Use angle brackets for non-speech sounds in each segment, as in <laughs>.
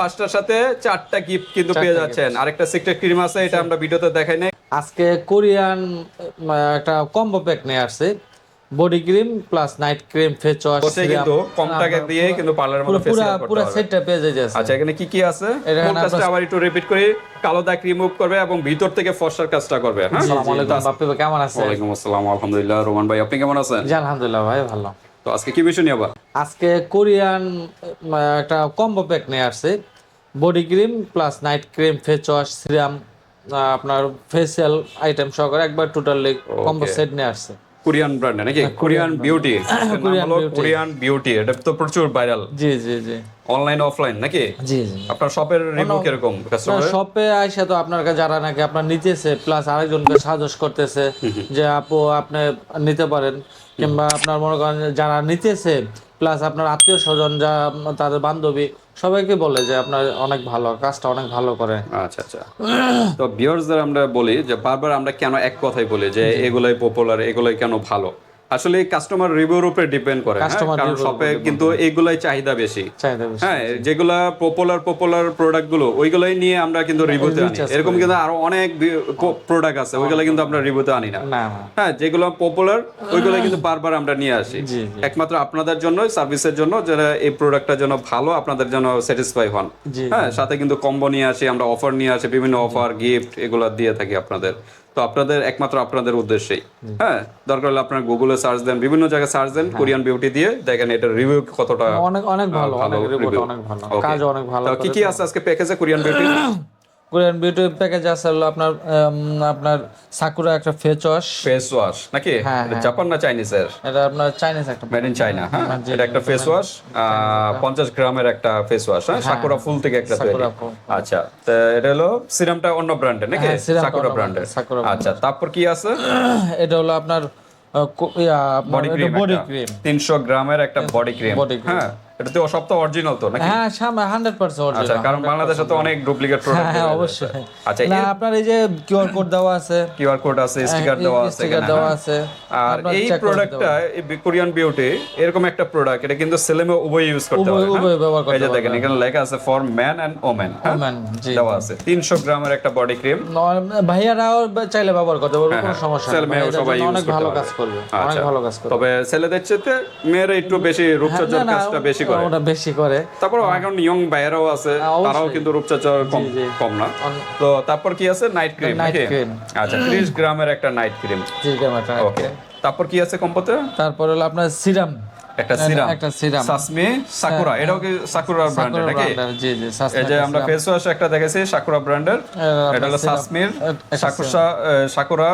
পাঁচটার সাথে চারটা গিফট কিন্তু পেয়ে যাচ্ছেন। আরেকটা সিক্রেট ক্রিম আছে এটা আমরা ভিডিওতে দেখাই নাই। আজকে কোরিয়ান একটা কম্বো প্যাক নিয়ে আসছে। Body cream plus night cream face wash বসে কিন্তু কম টাকা দিয়ে কিন্তু পার্লারের পুরো মধ্যে পুরো করতে পুরো পারবে সেটটা পেয়ে যাচ্ছে আচ্ছা এখানে কি কি আছে? এটা কাজটা আবার একটু রিপিট করি? কালো দাগ রিমুভ করবে এবং ভিতর থেকে ফর্সার কাজটা করবে হ্যাঁ? আসসালামু আলাইকুম। বাপ্পি কেমন আছেন? ওয়ালাইকুম আসসালাম আলহামদুলিল্লাহ। রোমান ভাই আপনি কেমন আছেন? জি আলহামদুলিল্লাহ ভাই ভালো। তো আজকে কি বিষয় নিয়ে আবার? আজকে কোরিয়ান একটা কম্বো প্যাক নিয়ে আসছে। Body cream plus night cream face wash serum আপনার ফেসিয়াল আইটেম সহকারে একবার টোটালি কম্বো সেট নিয়ে আসছে। কোরিয়ান ব্র্যান্ড নাকি? Korean <coughs> beauty. Korean beauty. এটা তো প্রচুর ভাইরাল। জি জি জি। অনলাইন অফলাইন নাকি? জি জি। আপনার শপের রিভিউ কীরকম? কাস্টমার শপে আইসা তো আপনার কাছে যারা নাকি আপনার নিতেছে প্লাস আরেকজনকে সাজেস্ট করতেছে যে আপু আপনি নিতে পারেন। কিংবা আপনার মনে করেন যারা নিতেছে প্লাস আপনার আত্মীয় স্বজন যা তাদের বান্ধবী সবাইকে বলে যে আপনার অনেক ভালো কাজটা অনেক ভালো করে। আচ্ছা আচ্ছা। তো ভিউয়ার্সদের আমরা বলি যে বারবার আমরা কেন এক কথাই বলি যে এগুলাই পপুলার এগুলাই কেন ভালো? আসলে কাস্টমার রিভিউর উপরে ডিপেন্ড করে হ্যাঁ? কারণ শপে কিন্তু এইগুলাই চাহিদা বেশি। হ্যাঁ যেগুলা পপুলার পপুলার প্রোডাক্টগুলো ওইগুলাই নিয়ে আমরা কিন্তু রিভিউতে আনি। এরকম কিন্তু আরও অনেক প্রোডাক্ট আছে ওইগুলা কিন্তু আমরা রিভিউতে আনি না। হ্যাঁ যেগুলো পপুলার ওইগুলো কিন্তু বারবার আমরা নিয়ে আসি। একমাত্র আপনাদের জন্য সার্ভিসের জন্য যারা এই প্রোডাক্টটা যেন ভালো আপনাদের জন্য স্যাটিসফাই হন। হ্যাঁ সাথে কিন্তু কম্বো নিয়ে আসি আমরা অফার নিয়ে আসি বিভিন্ন অফার গিফট এগুলো দিয়ে থাকি আপনাদের। তো আপনাদের একমাত্র আপনাদের উদ্দেশ্যেই। হ্যাঁ দরকার হলে আপনার গুগলে সার্চ দেন বিভিন্ন জায়গায় সার্চ দেন কোরিয়ান বিউটি দিয়ে দেখেন এটার রিভিউ কতটা অনেক অনেক ভালো। অনেক ভালো কাজ অনেক ভালো কি কি আছে আজকে প্যাকেজে Korean beauty Korean beauty package আছে হলো আপনার আপনার সাকুরা একটা ফেস ওয়াশ ফেস ওয়াশ নাকি? হ্যাঁ, এটা জাপান না চাইনিজ এর? এটা আপনার চাইনিজ একটা মেড ইন চাইনা হ্যাঁ? এটা একটা ফেস ওয়াশ পঞ্চাশ গ্রামের একটা ফেস ওয়াশ হ্যাঁ? সাকুরা ফুল থেকে একটা তৈরি। আচ্ছা তো এটা হলো সিরামটা অন্য ব্র্যান্ডের নাকি? হ্যাঁ, সাকুরা ব্র্যান্ডের আচ্ছা তারপর কি আছে? <coughs> এটা হলো আপনার বডি ক্রিম বডি ক্রিম তিনশো গ্রামের একটা বডি ক্রিম হ্যাঁ? এটা তো সব তো অরিজিনাল তো নাকি? হ্যাঁ সামনে হান্ড্রেড পার্সেন্ট আচ্ছা কারণ বাংলাদেশে তো অনেক ডুপ্লিকেট প্রোডাক্ট হ্যাঁ অবশ্যই। আচ্ছা না আপনার এই যে কিউআর কোড দেওয়া আছে। কিউআর কোড আছে স্টিকার দেওয়া আছে স্টিকার দেওয়া হ্যাঁ। আছে। আর এই প্রোডাক্টটা এই কোরিয়ান বিউটি এরকম একটা প্রোডাক্ট এটা কিন্তু ছেলে মেয়ে উভয় ইউজ করতে পারে হ্যাঁ? উভয় ব্যবহার করতে এই যে দেখেন এখানে লেখা আছে for man and women Women, জি দেওয়া আছে। 300 গ্রামের একটা বডি ক্রিম ভাইয়ারাও চাইলে ব্যবহার করতে পারবে কোনো সমস্যা ছেলে এটার সবাই জন্য use অনেক ভালো কাজ করবে অনেক আচ্ছা। ভালো কাজ করবে। তবে ছেলেদের চেয়ে মেয়েরা একটু বেশি রূপচর্চার কাজটা বেশি করে। ওটা বেশি করে। তারপর এখন ইয়ং ভাইয়েরাও আছে হ্যাঁ, তারাও কিন্তু রূপচর্চার কম কম না। তো তারপর কি আছে? নাইট ক্রিম আচ্ছা 30 গ্রামের একটা নাইট ক্রিম ক্যামেরাটা ওকে তারপর কি আছে কম্পোতে? তারপর হলো আপনার সিরাম। একটা সিরাম। একটা সিরাম। সাসমি সাকুরা এটাও কি সাকুরা ব্র্যান্ডের নাকি? জি জি এই যে আমরা ফেস ওয়াশ একটা দেখেছি সাকুরা ব্র্যান্ডের এটা হলো। সাসমির সাকুরা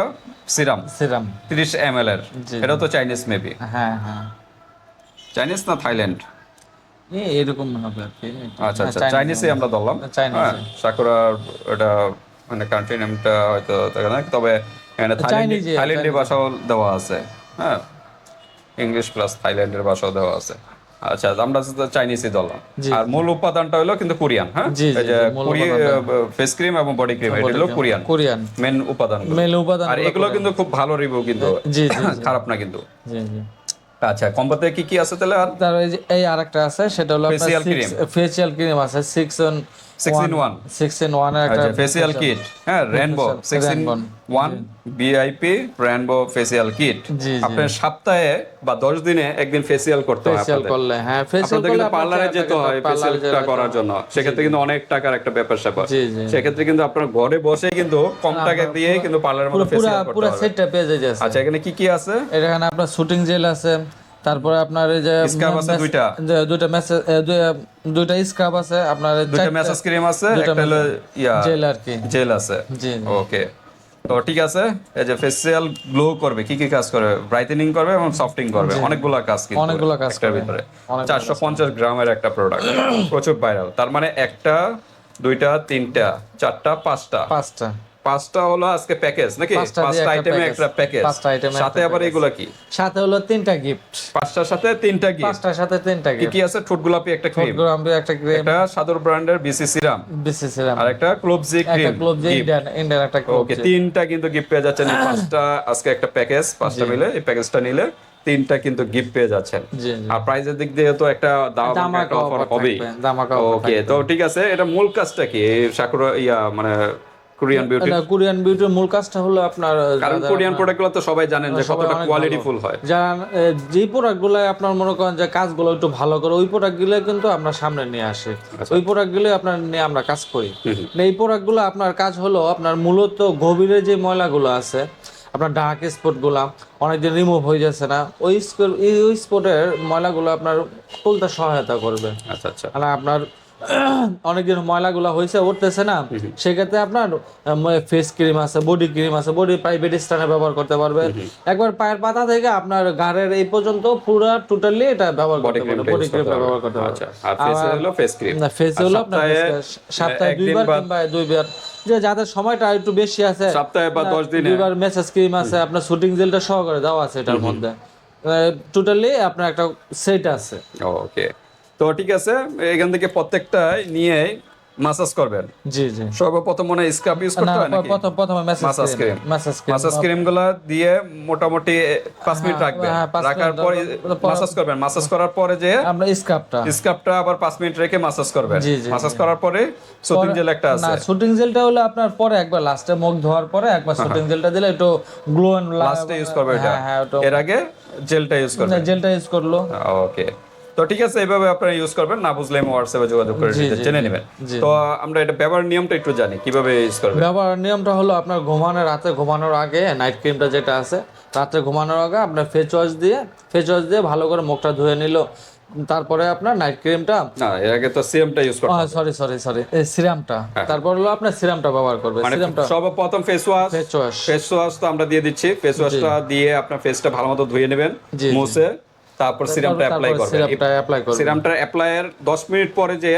সিরাম। সিরাম। 30 এমএল এর। এটা তো চাইনিজ মেবি হ্যাঁ হ্যাঁ। চাইনিজ না থাইল্যান্ড এরকম হবে আর কি। আচ্ছা আচ্ছা হ্যাঁ, চাইনিজে আমরা ধরলাম। হ্যাঁ সাকুরা এটা মানে কান্ট্রি নেমটা হয়তো দেখা যায় তবে এখানে থাইল্যান্ডে থাইল্যান্ডের ভাষাও দেওয়া আছে। হ্যাঁ ইংলিশ প্লাস থাইল্যান্ডের ভাষাও দেওয়া আছে। আচ্ছা আমরা চাইনিজই ধরলাম। আর মূল উপাদানটা হলো কিন্তু কোরিয়ান হ্যাঁ? ফেস ক্রিম এবং বডি ক্রিম এটা হলো কোরিয়ান কোরিয়ান মেন উপাদান মেল উপাদান আর এগুলো কিন্তু খুব ভালো রিভিউ কিন্তু। <laughs> খারাপ না কিন্তু। জি জি। আচ্ছা কম্বোতে কি কি আছে তাহলে আর? তার এই আরেকটা আছে সেটা হলো ফেসিয়াল ক্রিম ফেসিয়াল ক্রিম আছে 6 অন 6 in 1 6 ইন 1 এর একটা ফেসিয়াল কিট হ্যাঁ rainbow 6 in 1 VIP rainbow facial kit জি, জি। আপনার সপ্তাহে বা 10 দিনে একদিন ফেসিয়াল করতে হয় ফেসিয়াল করলে হ্যাঁ ফেসিয়াল করলে পার্লারে যেতে হয় ফেসিয়ালটা করার জন্য। সেক্ষেত্রে কিন্তু অনেক টাকার একটা ব্যাপার স্যাপার। সেক্ষেত্রে কিন্তু আপনার ঘরে বসে কিন্তু কম টাকা দিয়ে কিন্তু পার্লারের মধ্যে ফেসিয়াল করতে পুরো হবে। সেটটা পেয়ে যাচ্ছে আচ্ছা এখানে কি কি আছে? এখানে আপনার শুটিং জেল আছে তারপরে আপনার এই যে Scrub আছে দুইটা? দুইটা মেসেজ দুইটা স্ক্রাব আছে আপনার দুইটা ম্যাসাজ ক্রিম আছে একটা হলো ইয়া জেল আর কি। জেল আছে। জি ওকে। তো ঠিক আছে এই যে ফেসিয়াল গ্লো করবে কি কি কাজ করবে? ব্রাইটেনিং করবে এবং সফটিং করবে অনেকগুলা কাজ কিন্তু অনেকগুলা কাজ করবে। ভিতরে। অনেকগুলা চারশো পঞ্চাশ গ্রামের একটা প্রোডাক্ট <coughs> প্রচুর ভাইরাল তার মানে একটা দুইটা তিনটা চারটা পাঁচটা। পাঁচটা। পাঁচটা হলো আজকে প্যাকেজ নাকি? পাঁচটা একটা আইটেমে একটা প্যাকেজ পাঁচটা সাথে আবার এগুলা কি? সাথে হলো তিনটা গিফট পাঁচটার সাথে তিনটা কি পাঁচটার সাথে তিনটা গিফট কি আছে? ঠোঁট গোলাপি একটা ক্রিম আমি একটা ক্রিম একটা সাদর ব্র্যান্ডের বিসি সিরাম বিসিসিরাম আর একটা ক্লোবজি ক্রিম ক্লোব যে ইন্ডিয়ান ইন্ডিয়ান একটা ক্লোব ওকে তিনটা কিন্তু গিফট পেয়ে যাচ্ছেন। পাঁচটা আজকে একটা প্যাকেজ পাঁচটা মিলে। এই প্যাকেজটা নিলে তিনটা কিন্তু গিফট পেয়ে যাচ্ছেন। আর প্রাইজের দিক দিয়ে তো একটা দাম ধামাকা অফার থাকবে, ওকে তো ঠিক আছে এটা মূল কাজটা কি? সাকুরা ইয়া মানে কোরিয়ান বিউটি কোরিয়ান বিউটির মূল কাজটা হলো আপনার কারণ কোরিয়ান প্রোডাক্টগুলো তো সবাই জানেন যে কতটা কোয়ালিটি ফুল হয়। যারা যে প্রোডাক্টগুলো আপনার মনে করেন যে কাজগুলো একটু ভালো করে ওই প্রোডাক্টগুলো কিন্তু আমরা সামনে নিয়ে আসি। ওই প্রোডাক্টগুলো আপনার নিয়ে আমরা কাজ করি। এই প্রোডাক্টগুলো আপনার কাজ হলো আপনার মূলত গভীরে যে ময়লাগুলো আছে আপনার ডার্ক স্পটগুলো অনেকদিন রিমুভ হয়ে যাচ্ছে না ওই ওই স্পটের ময়লাগুলো আপনার তুলতে সহায়তা করবে। আচ্ছা আচ্ছা। মানে আপনার অনেকদিন ময়লাগুলো হয়েছে উঠতেছে না। সেক্ষেত্রে আপনার ফেস ক্রিম আছে বডি ক্রিম আছে বডি প্রাইভেট স্টানে ব্যবহার করতে পারবে। একবার পায়ের পাতা থেকে আপনার গাড়ের এই পর্যন্ত পুরো টোটালি এটা ব্যবহার করতে পারবে বডি ক্রিম ব্যবহার করতে আর ফেস হলো ফেস ক্রিম না ফেস হলো আপনার সপ্তাহে, দুইবার কিংবা দুইবার। যে যাদের সময়টা একটু বেশি আছে সপ্তাহে বা দশ দিনে। দুইবার মেসেজ ক্রিম আছে আপনার শুটিং জেলটা সহকারে দেওয়া আছে এটার মধ্যে। টোটালি আপনার একটা সেট আছে। ওকে তো ঠিক আছে এখান থেকে প্রত্যেকটাই নিয়ে মাসাজ করবেন। জি জি। সর্বপ্রথম মনে স্ক্রাব ইউজ করতে হয় নাকি? প্রথম প্রথমে message cream. Message cream massage ক্রিমগুলা দিয়ে মোটামুটি পাঁচ মিনিট রাখবেন। হ্যাঁ, রাখার পরে মাসাজ করবেন। মাসাজ করার পরে যে আমরা স্কার্পটা স্ক্রাবটা আবার পাঁচ মিনিট রেখে মাসাজ করবেন। জি, জি, মাসাজ করার পরে সুতিং জেল একটা আছে। না শুটিং জেলটা হলো আপনার পরে একবার লাস্টে মুখ ধোয়ার পরে একবার শুটিং জেলটা দিলে একটু গ্লো এন্ড লাস্টে ইউজ করবে এটা। হ্যাঁ হ্যাঁ এর আগে জেলটা ইউজ করবেন। জেলটা ইউজ করল। ওকে তো ঠিক আছে এইভাবে আপনারা ইউজ করবেন না বুঝলে আমি হোয়াটসঅ্যাপে যোগাযোগ করে জেনে নেবেন। তো আমরা এটা ব্যবহার নিয়মটা একটু জানি কীভাবে ইউজ করবেন? ব্যবহার নিয়মটা হলো আপনার ঘুমানোর রাতে ঘুমানোর আগে নাইট ক্রিমটা যেটা আছে রাতে ঘুমানোর আগে আপনার ফেস ওয়াশ দিয়ে ফেস ওয়াশ দিয়ে ভালো করে মুখটা ধুয়ে নিল তারপরে আপনার নাইট ক্রিমটা না এর আগে তো সিএমটা ইউজ করতে সরি সরি সরি এই সিরামটা তারপর হলো আপনার সিরামটা ব্যবহার করবে মানে সিরামটা সর্বপ্রথম face wash face wash face wash তো আমরা দিয়ে দিচ্ছি ফেস ওয়াশটা দিয়ে আপনার ফেসটা ভালো মতো ধুয়ে নেবেন। মুছে তারপর সিরামটা অ্যাপ্লাই করবেন। সিরামটা অ্যাপ্লাই করবে সিরামটা অ্যাপ্লাইয়ের 10 মিনিট পরে যে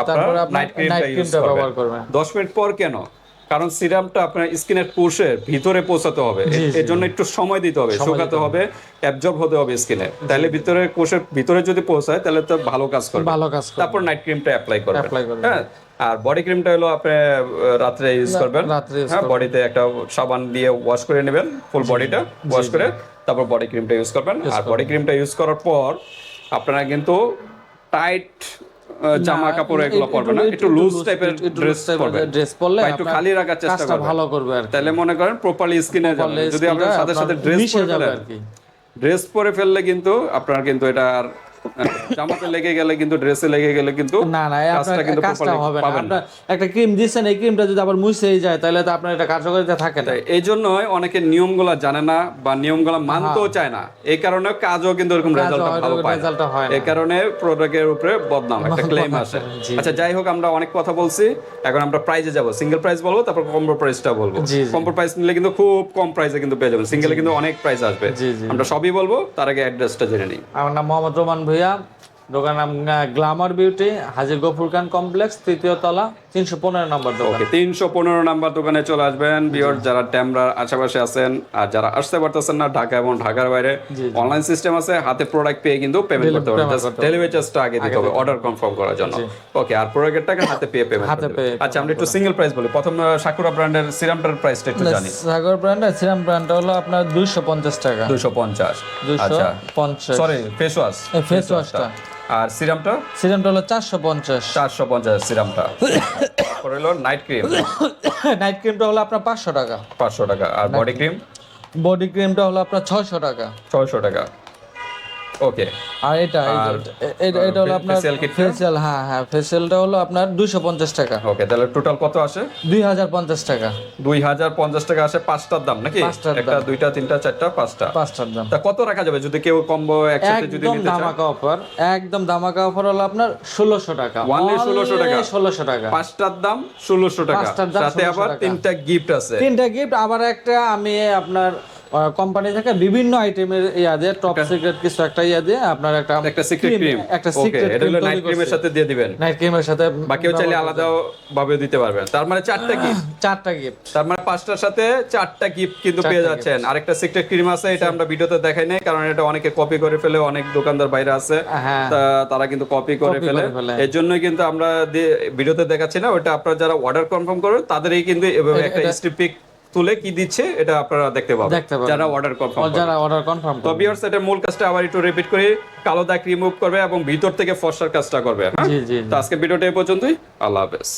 আপনার নাইট ক্রিমটা ইউজ করবেন। ব্যবহার করবেন। 10 মিনিট পর কেন? কারণ সিরামটা আপনার স্কিনের কোষের ভিতরে পৌঁছাতে হবে। এর জন্য একটু সময় দিতে হবে শুকাতে হবে। অ্যাবজর্ব হতে হবে স্কিনে। তাহলে ভিতরে কোষের ভিতরে যদি পৌঁছায় তাহলে তো ভালো কাজ করবে। ভালো কাজ করবে। তারপর নাইট ক্রিমটা অ্যাপ্লাই করবেন। হ্যাঁ? আর বডি ক্রিমটা হলো আপনি রাত্রে ইউজ করবেন। হ্যাঁ বডিতে একটা সাবান দিয়ে ওয়াশ করে নেবেন ফুল বডিটা ওয়াশ করে তারপর বডি ক্রিমটা ইউজ করবেন। আর বডি ক্রিমটা ইউজ করার পর আপনারা কিন্তু টাইট জামা কাপড় এগুলো পরবেন না। একটু লুজ টাইপের ড্রেস পরবেন। ড্রেস পরলে একটু খালি রাখার চেষ্টা করবেন ভালো করবে আর তাহলে মনে করেন প্রপারলি স্কিনে যাবে যদি আপনার সাথে সাথে ড্রেস পরে ফেলেন। ড্রেস পরে ফেললে কিন্তু আপনার কিন্তু এটা আর জামাতে লেগে গেলে কিন্তু ড্রেসে লেগে গেলে কিন্তু না না কাজটা কিন্তু কাজটা হবে না। আপনার একটা ক্রিম এই ক্রিমটা যদি আবার মুছেই যায় তাহলে তো আপনার এটা কার্যকারিতা থাকে না। এই অনেকে নিয়মগুলো জানে না বা নিয়মগুলো মানতেও চায় না। এই কারণে কাজও কিন্তু এরকম রেজাল্ট ভালো পায় না। এই কারণে প্রোডাক্টের উপরে বদনাম একটা ক্লেম আসে। আচ্ছা যাই হোক আমরা অনেক কথা বলছি। এখন আমরা প্রাইজে যাব। সিঙ্গেল প্রাইস বলব তারপর কম্বো প্রাইসটা বলব। কম্বো প্রাইস নিলে কিন্তু খুব কম প্রাইসে কিন্তু পেয়ে যাবেন। সিঙ্গেলে কিন্তু অনেক প্রাইস আসবে। আমরা সবই বলব তার আগে অ্যাড্রেসটা জেনে নিই। আমার নাম মোহাম্মদ রোমান ভুইয়া দোকান নাম গ্লামার বিউটি হাজির গফুর খান কমপ্লেক্স তৃতীয় তলা। তিনশো পনেরো নম্বর দোকান। তিনশো পনেরো নাম্বার দোকানে চলে আসবেন। বিয়র যারা ট্যামরার আশেপাশে আছেন আর যারা আসতে পারতেছেন না ঢাকা এবং ঢাকার বাইরে অনলাইন সিস্টেম আছে হাতে প্রোডাক্ট পেয়ে কিন্তু পেমেন্ট করতে পারবেন। ডেলিভারি চার্জটা আগে দিতে হবে অর্ডার কনফার্ম করার জন্য। ওকে আর প্রোডাক্টের টাকা হাতে পেয়ে পেমেন্ট হাতে পেয়ে আচ্ছা আমরা একটু সিঙ্গেল প্রাইস বলি। প্রথম সাকুরা ব্র্যান্ডের সিরামটার প্রাইসটা একটু জানি। সাগর ব্র্যান্ড আর সিরাম ব্র্যান্ডটা হলো আপনার দুইশো পঞ্চাশ টাকা। দুশো পঞ্চাশ। দুইশো আচ্ছা। পঞ্চাশ। সরি ফেস ওয়াশ এই face wash টা। আর সিরামটা? সিরামটা হলো চারশো পঞ্চাশ। চারশো পঞ্চাশ সিরামটা। তারপর হলো নাইট ক্রিম নাইট ক্রিমটা হলো আপনার পাঁচশো টাকা। পাঁচশো টাকা। আর বডি ক্রিম বডি ক্রিমটা হলো আপনার ছয়শো টাকা। ছয়শো টাকা। ওকে আর এটা এটা এটা হলো আপনার facial kit টা? ফেসিয়াল হ্যাঁ হ্যাঁ ফেসিয়ালটা হলো আপনার দুইশো পঞ্চাশ টাকা। ওকে তাহলে টোটাল কত আসে? দুই হাজার পঞ্চাশ টাকা। দুই হাজার পঞ্চাশ টাকা আসে পাঁচটার দাম নাকি? একটা দুইটা তিনটা চারটা পাঁচটা। পাঁচটার দাম। তা কত রাখা যাবে যদি কেউ কম্বো একসাথে যদি একদম নিতে চায়? ধামাকা অফার একদম ধামাকা অফার হলো আপনার ষোলোশো টাকা। Only 1600 টাকা? ষোলোশো টাকা। পাঁচটার দাম ষোলোশো টাকা। সাথে আবার। তিনটা গিফট আছে। তিনটা গিফট আবার একটা আমি আপনার কোম্পানি থেকে বিভিন্ন আইটেমের ইয়া দিয়ে টপ সিক্রেট কিছু একটা ইয়া দিয়ে আপনার একটা একটা সিক্রেট ক্রিম একটা সিক্রেট এটা হলো নাইট ক্রিমের সাথে দিয়ে দিবেন। নাইট ক্রিমের সাথে বা কেউ চাইলে আলাদা ভাবে দিতে পারবেন। তার মানে চারটা গিফট <laughs> চারটা গিফট তার মানে পাঁচটার সাথে চারটা গিফট কিন্তু পেয়ে যাচ্ছেন। আরেকটা সিক্রেট ক্রিম আছে এটা আমরা ভিডিওতে দেখাই নাই কারণ এটা অনেকে কপি করে ফেলে অনেক দোকানদার বাইরে আছে। হ্যাঁ। তারা কিন্তু কপি করে ফেলে। এর জন্যই কিন্তু আমরা ভিডিওতে দেখাচ্ছি না ওটা আপনারা যারা অর্ডার কনফার্ম করবেন তাদেরই কিন্তু এভাবে একটা স্টিপিক তুলে কি দিচ্ছে এটা আপনারা দেখতে পাবেন। দেখতে পাবেন। যারা অর্ডার কনফার্ম যারা অর্ডার কনফার্ম তো ভিউয়ার্স এটা মূল কাজটা আবার একটু রিপিট করি কালো দাগ রিমুভ করবে এবং ভিতর থেকে ফর্সার কাজটা করবে হ্যাঁ? জি জি তো আজকে ভিডিওটা এই পর্যন্তই। আল্লাহ হাফেজ।